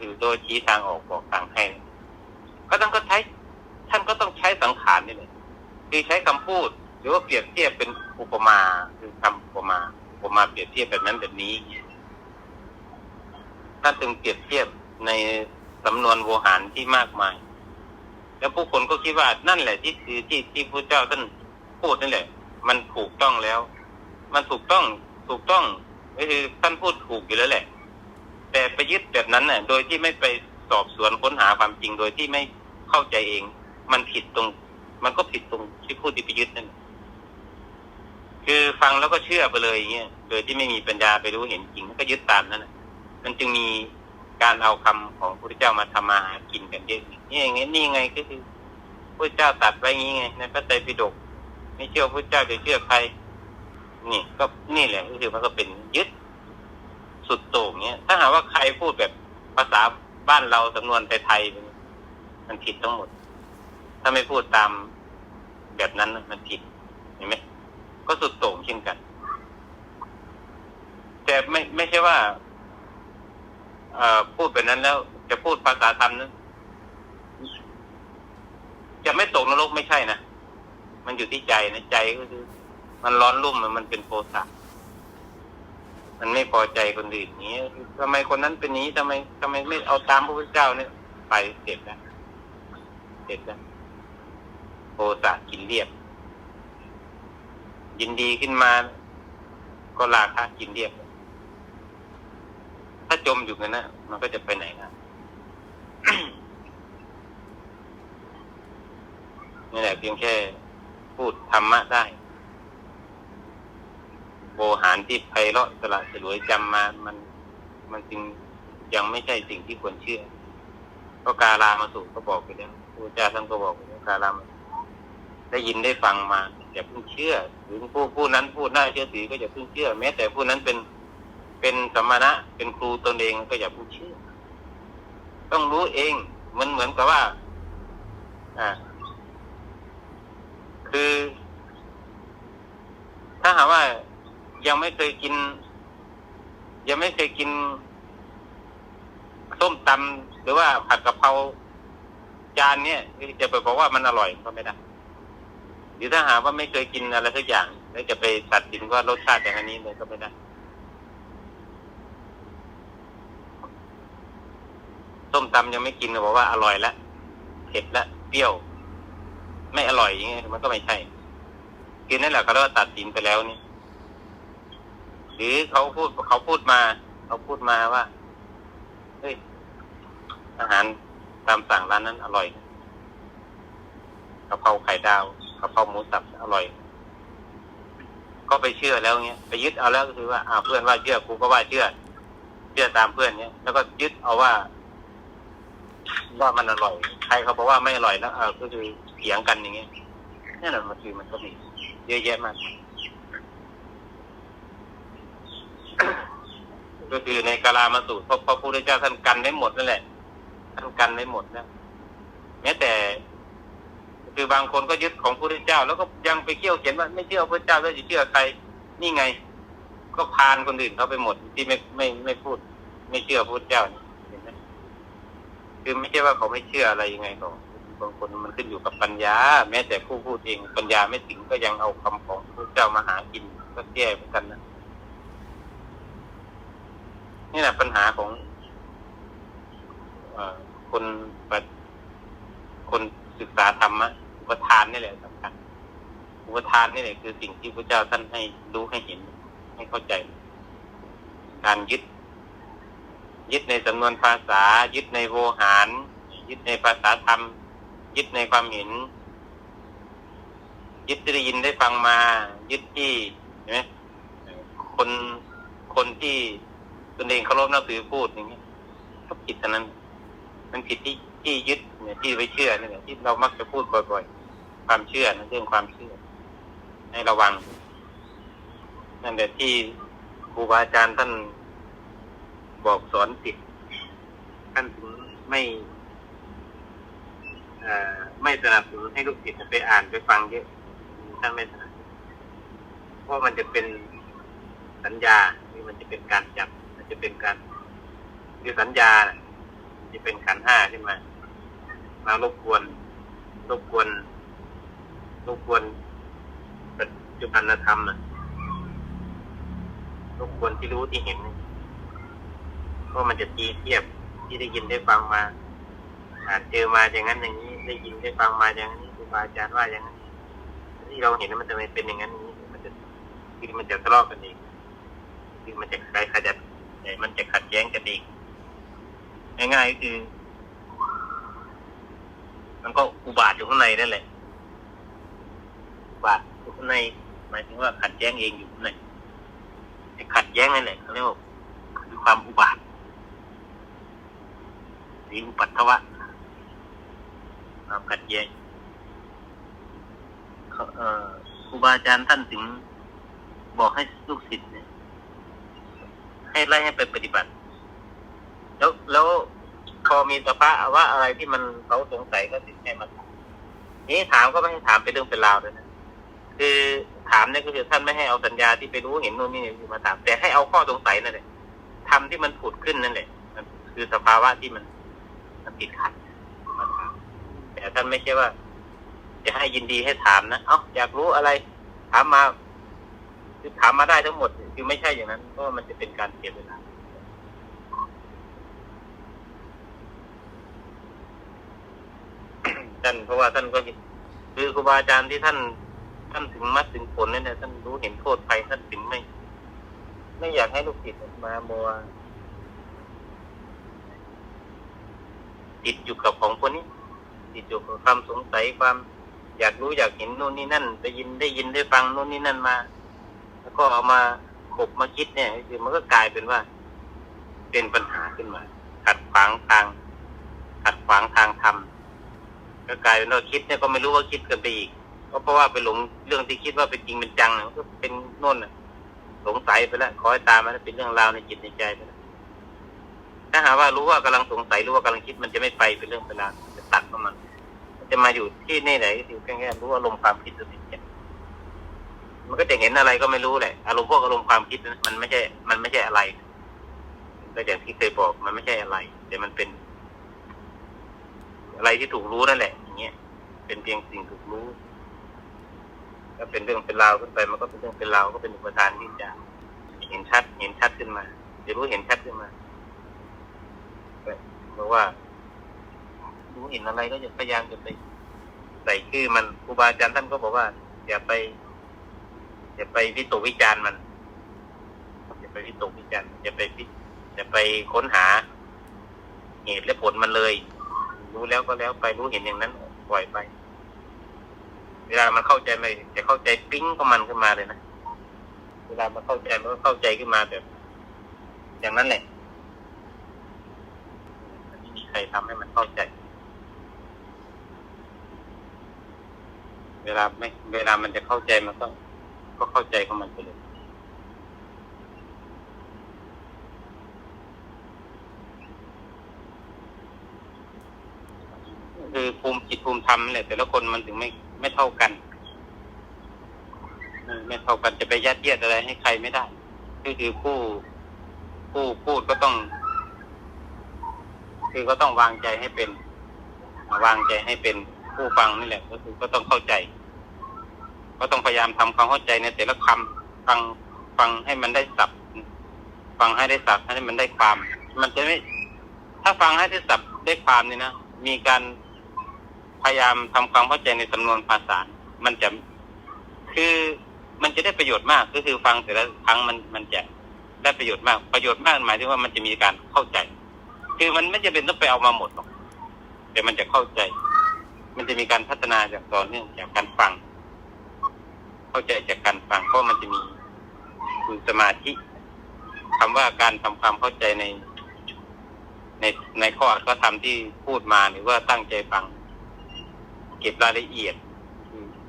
คือโดยชี้ทางออกบอกทางให้ก็ต้องก็ใช้ ท่านก็ต้องใช้สังขารนี่แหละคือใช้คำพูด หรือว่าเปรียบเทียบเป็นอุปมาคือคำอุปมาอุปมาเปรียบเทียบแบบนั้นแบบนี้ท่านจึงเปรียบเทียบในสำนวนโวหารที่มากมาย แล้วผู้คนก็คิดว่านั่นแหละที่คือที่ที่พระเจ้าท่านพูดนั่นแหละ มันถูกต้องแล้ว มันถูกต้องถูกต้องก็คือท่านพูดถูกอยู่แล้วแหละ แต่ไปยึดแบบนั้นน่ะ โดยที่ไม่ไปสอบสวนค้นหาความจริง โดยที่ไม่เข้าใจเอง มันผิดตรง มันก็ผิดตรงที่พูดที่ไปยึดนั่นคือฟังแล้วก็เชื่อไปเลยอย่างเงี้ยโดยที่ไม่มีปัญญาไปรู้เห็นจริงก็ยึดตามนั้นน่ะมันจึงมีการเอาคำของพระพุทธเจ้ามาทำมาหากินกันเยอะนี่อย่างเงี้ยนี่ไงก็คือพระเจ้าตัดไว้อย่างงี้ไงในพระไตรปิฎกไม่เชื่อพระเจ้าจะเชื่อใครนี่ก็นี่แหละก็คือมันก็เป็นยึด สุดโต่งเนี้ย ถ้าหากว่าใครพูดแบบภาษาบ้านเราสำนวนไทยๆมันผิดทั้งหมด ถ้าไม่พูดตามแบบนั้นมันผิดเห็นไหมก็สุดโต่งเช่นกัน แต่ไม่ไม่ใช่ว่าเอ่อพูดแบบนั้นแล้ว จะพูดภาษาธรรมนั้นจะไม่ตกนรกไม่ใช่นะ มันอยู่ที่ใจนะใจก็คือ มันร้อนรุ่มมันมันเป็นโทสะ มันไม่พอใจคนอื่นนี้ทำไมคนนั้นเป็นนี้ทำไมทำไมไม่เอาตามพระพุทธเจ้าเนี่ยไปเสร็จแล้วเสร็จแล้วโทสะกินเรียบ ยินดีขึ้นมา ก็ราคะกินเรียบ ถ้าจมอยู่กันนะมันก็จะไปไหนนะนี่แหละเพียงแค่พูดธรรมะได้ หารที่ไพเราะสละสลวยจำมา มัน มันจึงยังไม่ใช่สิ่งที่ควรเชื่อก็การามาสู่ก็บอกไปแล้วพระเจ้าท่านก็บอกไปแล้วการามาได้ยินได้ฟังมาอย่าเพิ่งเชื่อถึงผู้ผู้นั้นพูดน่าเชื่อถือก็อย่าเพิ่งเชื่อ แม้แต่ผู้นั้นเป็นเป็นสมณะ เป็นครูตนเองก็อย่าเพิ่งเชื่อ ต้องรู้เองมันเหมือนกับว่า อ่า คือ ถ้าหากว่า ยังไม่เคยกิน ยังไม่เคยกินส้มตำหรือว่าผัดกะเพราจานเนี้ยจะไปบอกว่ามันอร่อยก็ไม่ได้หรือถ้าหาว่าไม่เคยกินอะไรสักอย่าง แล้วจะไปตัดสินว่ารสชาติอย่างนี้เลยก็ไม่ได้ส้มตำยังไม่กินก็บอกว่าอร่อยแล้วเผ็ดแล้วเปรี้ยว ไม่อร่อยอย่างเงี้ยมันก็ไม่ใช่คือนั่นแหละเขาเรียกว่าตัดสินไปแล้วนี่ รือเขาพูดเขาพูดมา เขาพูดมาว่าเฮ้ยอาหารตามสั่งร้านนั้นอร่อยกะเพราไข่ดาวกะเพราหมูสับอร่อย ก็ไปเชื่อแล้วเงี้ยไปยึดเอาแล้วก็คือว่าอ่าเพื่อนว่าเชื่อกูก็ว่าเชื่อ เชื่อตามเพื่อนเนี้ยแล้วก็ยึดเอาว่าว่ามันอร่อย ใครเขาบอกว่าไม่อร่อยแล้วเออก็คือเถียงกันอย่างเงี้ยนี่แหละมันคือมันก็มีเยอะแยะมาก ก็คือในกาลามาสูตรพระพระพุทธเจ้าท่านกันไว้หมดนั่นแหละท่านกันไว้หมดนะแม้แต่คือบางคนก็ยึดของพระพุทธเจ้า แล้วก็ยังไปเกี่ยวเขียนว่าไม่เชื่อพระเจ้าแล้วจะเชื่อใครนี่ไง ก็พานคนอื่นเขาไปหมดที่ไม่ไม่ไม่พูด ไม่เชื่อพระพุทธเจ้าเห็นไหมคือไม่ใช่ว่าเขาไม่เชื่ออะไรยังไงหรอกบางคนมันขึ้นอยู่กับปัญญา แม้แต่ผู้พูดเองปัญญาไม่ถึงก็ยังเอาคำของพระเจ้ามาหากินก็แย่เหมือนกันนะ นี่แหละปัญหาของอคนคนศึกษาธรรมะอุปทานนี่แหละสำคัญอุปทานนี่แหละคือสิ่งที่พระเจ้าท่านให้รู้ให้เห็น ให้เข้าใจ การยึด ยึดในสำนวนภาษา ยึดในโวหาร ยึดในภาษาธรรม ยึดในความเห็น ยึดที่ได้ยินได้ฟังมา ยึดที่เห็นไหมคนคนที่ ตนเองเคารพนับถือพูดอย่างนี้ก็ผิดเท่านั้น มันผิดที่ที่ยึดเนี่ยที่ไปเชื่อนี่แหละที่เรามักจะพูดบ่อยๆ ความเชื่อนะเรื่องความเชื่อ ให้ระวังนั่นแหละที่ครูบาอาจารย์ท่านบอกสอนติดท่านถึงไม่ไม่สนับสนุนให้ลูกศิษย์ไปอ่านไปฟังเยอะท่านไม่สนับสนุนเพราะมันจะเป็นสัญญาหรือมันจะเป็นการจับ มันจะเป็นการคือสัญญาจะเป็นขันห้าขึ้นมา มารบกวนรบกวนรบกวนปัจจุบันธรรมนะรบกวนที่รู้ที่เห็นนะเพราะมันจะตีเทียบที่ได้ยินได้ฟังมาอานเจอมาอย่างนั้นอย่างนี้ ได้ยินได้ฟังมาอย่างนี้ครูบาอาจารย์ว่าอย่างนั้นที่เราเห็นมันจะไม่เป็นอย่างนั้นนี้มันจะคือมันจะทะเลาะกันเองคือมันจะใครขยัด มันจะขัดแย้งกันเองง่ายๆก็คือ มันก็อุบาทอยู่ข้างในนั่นแหละอุบาทอยู่ข้างในหมายถึงว่าขัดแย้งเองอยู่ข้างในไอ้ขัดแย้งนั่นแหละเขาเรียกว่าคือความอุบาทหรืออุปัตถวะความขัดแย้งเขาอ่อครูบาอาจารย์ท่านถึงบอกให้ลูกศิษย์ ให้ไล่ให้ไปปฏิบัติ แล้วแล้วพอมีสภาวะอะไรที่มันเขาสงสัยก็ติดให้มาถามนี่ถามก็ไม่ให้ถามเป็นเรื่องเป็นราวเลยนะคือถามเนี่ยก็คือท่านไม่ให้เอาสัญญาที่ไปรู้เห็นนู่นนี่มาถาม แต่ให้เอาข้อสงสัยนั่นแหละทำที่มันผุดขึ้นนั่นแหละมันคือสภาวะที่มันมันติดขัดมาถามแต่ท่านไม่ใช่ว่า จะให้ยินดีให้ถามนะ เอ้าอยากรู้อะไร ถามมา คือถามมาได้ทั้งหมด คือไม่ใช่อย่างนั้นเพราะมันจะเป็นการเสียเวลาท่านเพราะว่าท่านก็คือครูบาอาจารย์ที่ท่าน ท่านถึงมัดถึงผลเนี่ยท่านรู้เห็นโทษภัยท่านถึงไม่ ไม่อยากให้ลูกศิษย์มามัวติดอยู่กับของคนนี้ติดอยู่กับความสงสัยความ อยากรู้อยากเห็นนู่นนี่นั่นได้ยินได้ยินได้ฟังนู่นนี่นั่นมา ก็เอามาขบมาคิดเนี่ยคือมันก็กลายเป็นว่า เป็นปัญหาขึ้นมา ขัดขวางทางขัดขวางทางธรรมก็กลายเป็นว่าคิดเนี่ยก็ไม่รู้ว่าคิดกันไปอีกก็เพราะว่าไปหลงเรื่องที่คิดว่าเป็นจริงเป็นจังเนี่ยมันก็เป็นโน่นน่ะสงสัยไปแล้วคอยตามมันเป็นเรื่องราวในจิตในใจไปแล้วถ้าหาว่ารู้ว่ากำลังสงสัยรู้ว่ากำลังคิดมันจะไม่ไปเป็นเรื่องเป็นราวจะตัดมันมันจะมาอยู่ที่นี่ไหนคือแค่แค่รู้อารมความคิดตัวเอง มันก็จะเห็นอะไรก็ไม่รู้แหละอารมณ์พวกอารมณ์ความคิดมันไม่ใช่ มันไม่ใช่อะไรก็อย่างที่เคยบอกมันไม่ใช่อะไร แต่มันเป็น อะไรที่ถูกรู้นั่นแหละ อย่างเงี้ยเป็นเพียงสิ่งถูกรู้ถ้าเป็นเรื่องเป็นราวขึ้นไป มันก็เป็นเรื่องเป็นราวก็เป็นอุปทานที่จะเห็นชัด เห็นชัดขึ้นมาจะรู้เห็นชัดขึ้นมาเพราะว่า รู้เห็นอะไรก็จะพยายามจะไปใส่ชื่อมันครูบาอาจารย์ท่านก็บอกว่าอย่าไป อย่าไปวิตกวิจารณ์มันอย่าไปวิตกวิจารณ์อย่าไปพิอย่าไปค้นหา เหตุและผลมันเลย รู้แล้วก็แล้วไปรู้เห็นอย่างนั้นปล่อยไป เวลามันเข้าใจไม่จะเข้าใจปิ้งก็มันขึ้นมาเลยนะเวลามันเข้าใจมันก็เข้าใจขึ้นมาแบบ อย่างนั้นแหละไม่มีใครทำให้มันเข้าใจเวลาไม่ เวลามันจะเข้าใจมันก็ ก็เข้าใจของมันไปเลยคือภูมิจิตภูมิธรรมนี่แหละแต่ละคนมันถึงไม่ไม่เท่ากันไม่เท่ากันจะไปยัดเยียดอะไรให้ใครไม่ได้ก็คือผู้ผู้พูดก็ต้อง คือก็ต้องวางใจให้เป็น วางใจให้เป็นผู้ฟังนี่แหละ ก็คือก็ต้องเข้าใจ ก็ต้องพยายามทำความเข้าใจในแต่ละคำฟังฟังให้มันได้สับฟังให้ได้สับให้มันได้ความ มันจะไม่ถ้าฟังให้ได้สับได้ความนี่นะมีการพยายามทำความเข้าใจในสำนวนภาษา มันจะคือมันจะได้ประโยชน์มากก็คือฟังแต่ละครั้งมันมันจะได้ประโยชน์มาก ประโยชน์มากหมายถึงว่ามันจะมีการเข้าใจ คือมันไม่จะเป็นต้องไปเอามาหมดหรอกแต่มันจะเข้าใจ มันจะมีการพัฒนาจากต่อเนื่องจากการฟัง เข้าใจจากการฟังเพราะมันจะมีคือสมาธิคำว่าการทำความเข้าใจใน ในในข้ออัดก็ทำที่พูดมาหรือว่าตั้งใจฟัง เก็บรายละเอียด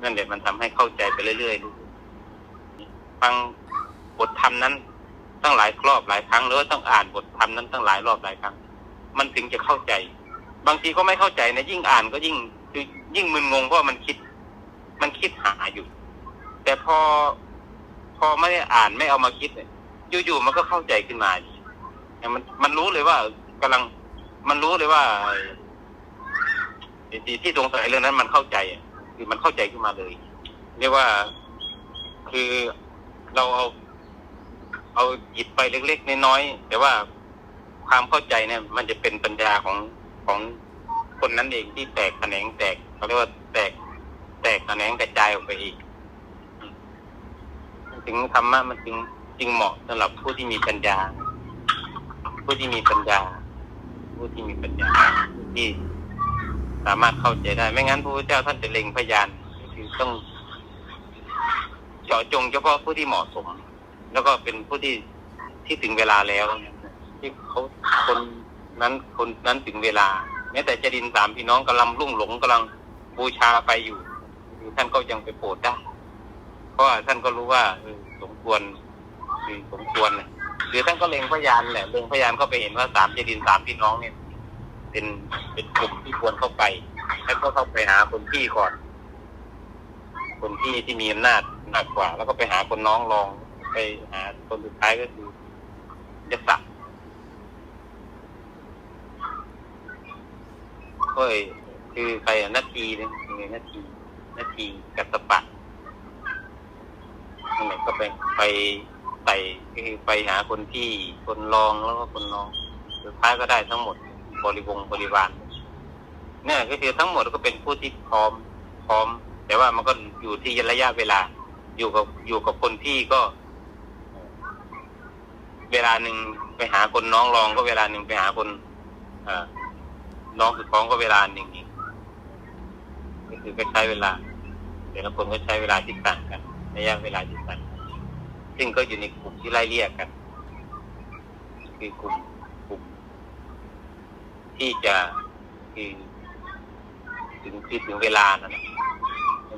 นั่นแหละมันทำให้เข้าใจไปเรื่อยๆฟังบทธรรมนั้นตั้งหลายรอบหลายครั้งหรือว่าต้องอ่านบทธรรมนั้นตั้งหลายรอบหลายครั้ง มันถึงจะเข้าใจ บางทีก็ไม่เข้าใจนะยิ่งอ่านก็ยิ่งคือยิ่งมึนงงเพราะมันคิด มันคิดหาอยู่ แต่พอ พอไม่ได้อ่านไม่เอามาคิดเนี่ยอยู่ๆมันก็เข้าใจขึ้นมาอย่างมันมันรู้เลยว่ากำลังมันรู้เลยว่าไอ้ที่ที่สงสัยเรื่องนั้น มันเข้าใจอะคือมันเข้าใจขึ้นมาเลย เรียกว่าคือเราเอา เอาหยิบไปเล็กๆน้อยๆแต่ว่าความเข้าใจเนี่ย มันจะเป็นปัญญาของของคนนั้นเองที่แตกแขนงแตกเขาเรียกว่าแตกแตกแขนงกระจายออกไปอีก ถึงธรรมะมันจึงจึงเหมาะสำหรับผู้ที่มีปัญญา ผู้ที่มีปัญญา ผู้ที่มีปัญญาที่สามารถเข้าใจได้ ไม่งั้นพระพุทธเจ้าท่านจะเล็งพยานคือต้องเจาะจงเฉพาะผู้ที่เหมาะสม แล้วก็เป็นผู้ที่ที่ถึงเวลาแล้ว ที่เขาคนนั้นคนนั้นถึงเวลาแม้แต่เจดินสามพี่น้องกำลังรุ่งหลงกำลังบูชาไปอยู่ท่านก็ยังไปโปรดได้ เพราะว่าท่านก็รู้ว่าเออ ควรสมควรหรือท่านก็เล็งพยานแหละเล็งพยานก็ไปเห็นว่าสามเจดินสามพี่น้องเนี่ย เป็นเป็นกลุ่มที่ควรเข้าไปแล้วก็เข้าไปหาคนพี่ก่อน คนพี่ที่มีอำนาจมากกว่า แล้วก็ไปหาคนน้องรองไปหาคนสุดท้ายก็คือยศักดิ์ก็เอ้ยคือใครนาทีเนี่ยยังไงนาทีนาทีกับสปัด นั่นแหละก็ไปไปใส่คือไปหาคนพี่คนรองแล้วก็คนน้องสุดท้ายก็ได้ทั้งหมดบริวงบริวารเนี่ยก็คือทั้งหมดก็เป็นผู้ที่พร้อมพร้อม แต่ว่ามันก็อยู่ที่ระยะเวลา อยู่กับอยู่กับคนพี่ก็ เวลาหนึ่งไปหาคนน้องรองก็เวลาหนึ่งไปหาคนอ่อน้องสุดท้องก็เวลาหนึ่งก็คือก็ใช้เวลาแต่ละคนก็ใช้เวลาที่ต่างกัน ระยะเวลาที่ต่กัน ซึ่งก็อยู่ในกลุ่มที่ไล่เรียกกัน คือกลุ่มกลุ่ม ที่จะคือถึงคือถึงเวลานั่นนะ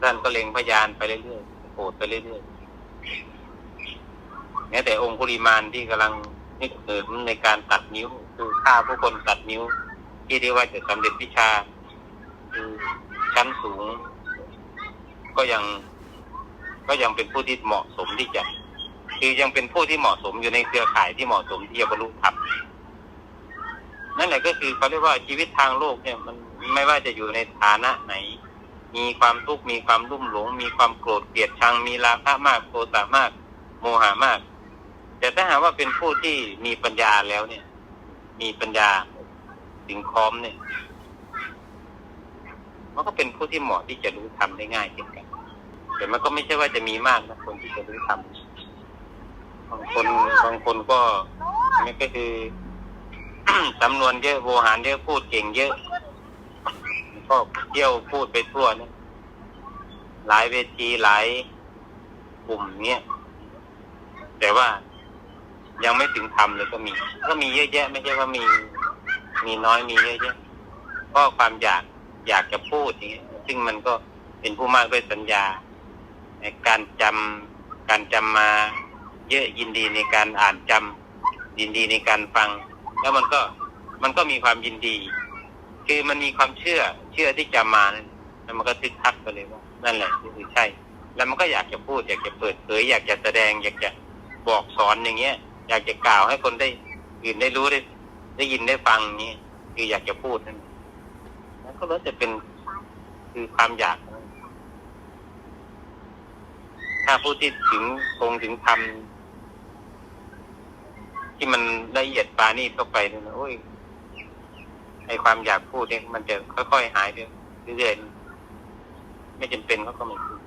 ท่านก็เล็งพยานไปเรื่อยๆโปรดไปเรื่อยๆแม้แต่องค์ุริมานที่กำลังนึกเหิมในการตัดนิ้วคือฆ่าผู้คนตัดนิ้ว ที่เรียกว่าจะสำเร็จวิชาคือชั้นสูง ก็ยัง ก็ยังเป็นผู้ที่เหมาะสมที่จะ คือยังเป็นผู้ที่เหมาะสมอยู่ในเครือข่ายที่เหมาะสมที่จะบรรลุธรรมนั่นแหละก็คือเขาเรียกว่าชีวิตทางโลกเนี่ยมันไม่ว่าจะอยู่ในฐานะไหน มีความทุกข์มีความรุ่มหลง มีความโกรธเกลียดชังมีราคะมากโทสะมาก โมหะมาก แต่ถ้าหากว่าเป็นผู้ที่มีปัญญาแล้วเนี่ย มีปัญญาถึงพร้อมเนี่ยมันก็เป็นผู้ที่เหมาะที่จะรู้ทำได้ง่ายเช่นกัน แต่มันก็ไม่ใช่ว่าจะมีมากนะคนที่จะรู้ทำบางคนบางคนก็นี่ก็คือจำนวนเยอะโวหารเยอะพูดเก่งเยอะ ก็เที่ยวพูดไปทั่วเนี่ยหลายเวทีหลายกลุ่มเนี้ยแต่ว่ายังไม่ถึงทำเลยก็มี ก็มีเยอะแยะ ไม่ใช่ว่ามี มีน้อยมีเยอะแยะก็ความอยากอยากจะพูดอย่างเงี้ยซึ่งมันก็เป็นผู้มากด้วยสัญญา การจำการจำมาเยอะยินดีในการอ่านจำยินดีในการฟัง แล้วมันก็มันก็มีความยินดี คือมันมีความเชื่อเชื่อที่จะมานั่นแล้วมันก็ทึกทักไปเลยว่านั่นแหละคือใช่ แล้วมันก็อยากจะพูด อยากจะเปิดเผยอยากจะแสดง อยากจะบอกสอนอย่างเงี้ย อยากจะกล่าวให้คนได้อื่นได้รู้ได้ ได้ยินได้ฟังนี้คืออยากจะพูดนั่นมันก็แล้วจะเป็นคือความอยาก ถ้าผู้ที่ถึงคงถึงทำที่มันละเอียดปาณีตเข้าไปเนี่ยโอ้ยไอความอยากพูดเนี่ยมันจะค่อยๆหายไปเรื่อยๆไม่จำเป็นเขาก็ไม่พูด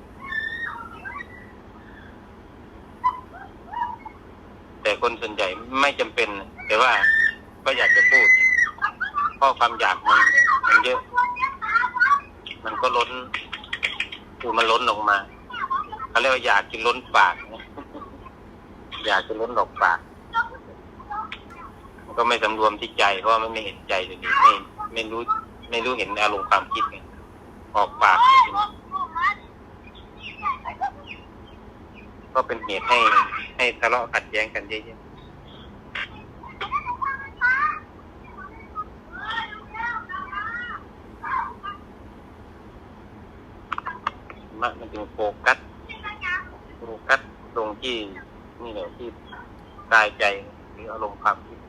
แต่คนส่วนใหญ่ไม่จำเป็น แต่ว่าก็อยากจะพูดเพราะความอยากมันมันเยอะ มันก็ล้นคือมันล้นออกมา เขาเรียกว่าอยากกินล้นปาก อยากจะล้นออกปาก ก็ไม่สำรวมที่ใจเพราะว่ามันไม่เห็นใจตัวเองไม่ไม่รู้ ไม่รู้เห็นอารมณ์ความคิดไงออกปากจริงๆก็เป็นเหตุให้ให้ทะเลาะขัดแย้งกันเยอะๆมากมันจึงโฟกัส นอที่กายใจหรืออารมณ์ความคิด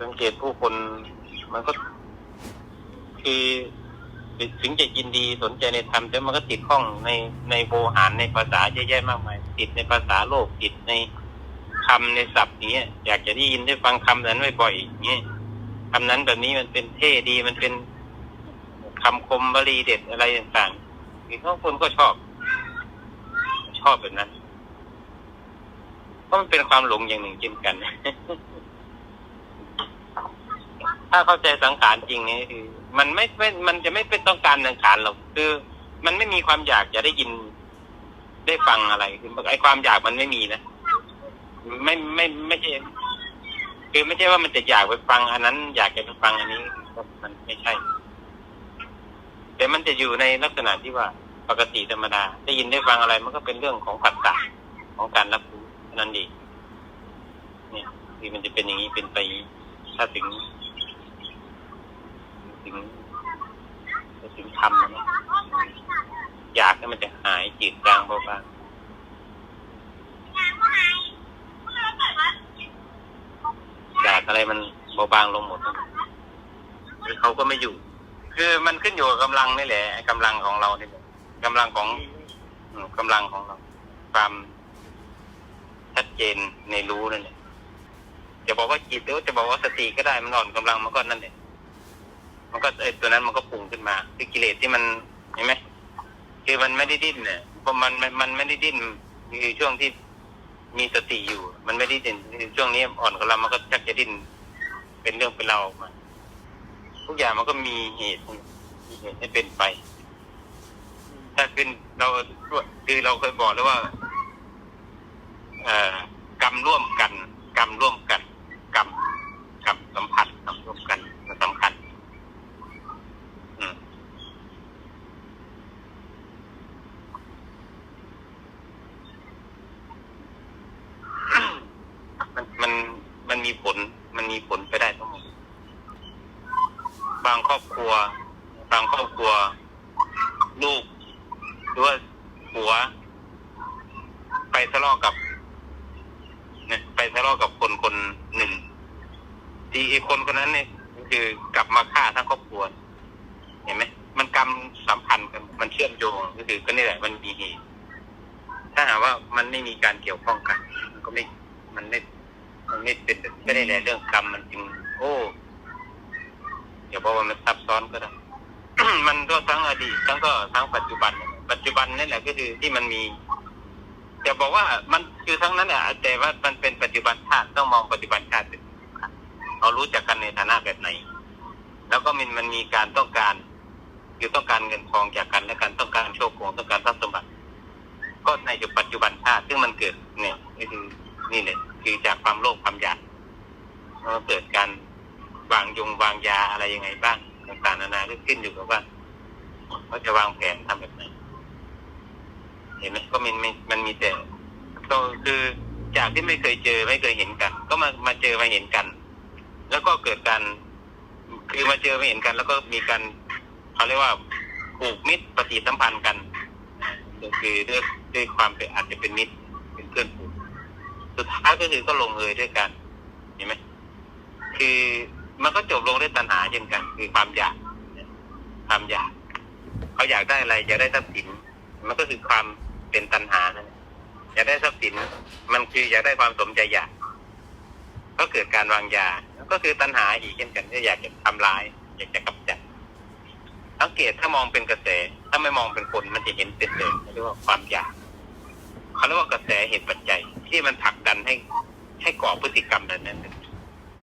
สังเกตผู้คนมันก็คือถึงจะยินดีสนใจในธรรมแต่มันก็ติดข้องในในโวหารในภาษาแย่ๆมากมายติดในภาษาโลกติดในคำในศัพท์นี้อยากจะได้ยินได้ฟังคำนั้นบ่อยๆอย่างนี้ คำนั้นแบบนี้มันเป็นเท่ดีมันเป็นคำคมบาลีเด็ดอะไรต่างๆคือบางคนก็ชอบ ชอบแบบนั้นเพราะมันเป็นความหลงอย่างหนึ่งเช่นกัน ถ้าเข้าใจสังขารจริงนี่คือ มันไม่ไม่มันจะไม่เป็นต้องการสังขารหรอกคือ มันไม่มีความอยากจะได้ยินได้ฟังอะไรคือไอ้ความอยากมันไม่มีนะไม่ไม่ไม่ใช่ คือไม่ใช่ว่ามันจะอยากไปฟังอันนั้น อยากจะไปฟังอันนี้มันไม่ใช่ แต่มันจะอยู่ในลักษณะที่ว่าปกติธรรมดาได้ยินได้ฟังอะไร มันก็เป็นเรื่องของผัสสะของการรับรู้นั้นเองเนี่ยคือมันจะเป็นอย่างนี้เป็นไปถ้าถึง ถึงถึงทำนะอยากให้มันจะหายจืดจางเบาบางอยา กอะไรมันเบาบางลงหมดคือเขาก็ไม่อยู่ คือมันขึ้นอยู่กับกำลังนี่แหละไอ้กำลังของเราเนี่แหละกำลังของอืมกำลังของเรา ความชัดเจนในรู้นั่นแหละจะบอกว่าจิตหรือจะบอกว่าสติก็ได้มันอ่อนกำลังมันก็นั่นแหละมันก็ไอตัวนั้นมันก็ปรุงขึ้นมา คือกิเลสที่มันเห็นไหมคือมันไม่ได้ดิ้นเนี่ยเพราะมันมันมันไม่ได้ดิ้นคือช่วงที่ มีสติอยู่ มันไม่ได้ดิ้นช่วงนี้อ่อนกำลังมันก็ชักจะดิ้นเป็นเรื่องเป็นราวออกมาทุกอย่างมันก็มีเหตุมีเหตุให้เป็นไป ถ้าขึ้นเราคือเราเคยบอกแล้วว่า เอ่อกรรมร่วมกัน กรรมร่วมกัน กรรมกรรมสัมผัสกรรมร่วมกันมันสำคัญ อืม มันมันมันมีผล มันมีผลไปได้ทั้งหมด บางครอบครัว บางครอบครัว ลูก หรือว่าผัว ไปทะเลาะกับเนี่ยไปทะเลาะกับคนคนหนึ่งที่ ไอ้คนคนนั้นเนี่ยก็คือกลับมาฆ่าทั้งครอบครัว เห็นไหมมันกรรมสัมพันธ์กันมันเชื่อมโยงก็คือก็นี่แหละมันมีเหตุถ้าหากว่ามันไม่มีการเกี่ยวข้องกันมันก็ไม่มันไม่มันไม่เป็นไม่ได้แหละเรื่องกรรมมันจึงโอ้อย่าบอกว่ามันซับซ้อนก็ได้มันก็ทั้งอดีตทั้งก็ทั้งปัจจุบัน ปัจจุบันนี่แหละก็คือที่มันมีจะบอกว่ามันคือทั้งนั้นแหละแต่ว่ามันเป็นปัจจุบันชาติต้องมองปัจจุบันชาติเป็น เรารู้จักกันในฐานะแบบไหน แล้วก็มันมันมีการต้องการคือต้องการเงินทองจากกันและการต้องการโชคของต้องการทรัพย์สมบัติ ก็ในจุดปัจจุบันชาติซึ่งมันเกิดเนี่ยนี่คือนี่แหละคือจากความโลภความอยากมันเกิดการวางยงวางยาอะไรยังไงบ้างต่างๆนานาขึ้นอยู่กับว่าเขาจะวางแผนทำแบบไหนเห็นไหมก็มันมันมันมีแต่ก็คือจากที่ไม่เคยเจอไม่เคยเห็นกัน ก็มามาเจอมาเห็นกัน แล้วก็เกิดการคือมาเจอมาเห็นกัน แล้วก็มีการเขาเรียกว่าผูกมิตรปฏิสัมพันธ์กันก็คือด้วยด้วยความเป็นอาจจะเป็นมิตรเป็นเพื่อนผูกสุดท้ายก็คือก็ลงเอยด้วยกันเห็นไหมคือมันก็จบลงด้วยตัณหาเช่นกัน คือความอยากความอยากเขาอยากได้อะไรอยากได้ทรัพย์สิน มันก็คือความเป็นตัณหานั่นอยากได้ทรัพย์สิน มันคืออยากได้ความสมใจอยาก ก็เกิดการวางยา ก็คือตัณหาอีกเช่นกันที่อยากจะทำร้าย อยากจะกำจัดสังเกตถ้ามองเป็นกระแส ถ้าไม่มองเป็นคนมันจะเห็นเป็นเลยเรียกว่าความอยากเขาเรียกว่ากระแสเหตุปัจจัยที่มันผลักดันให้ให้ก่อพฤติกรรมนั้นนั้น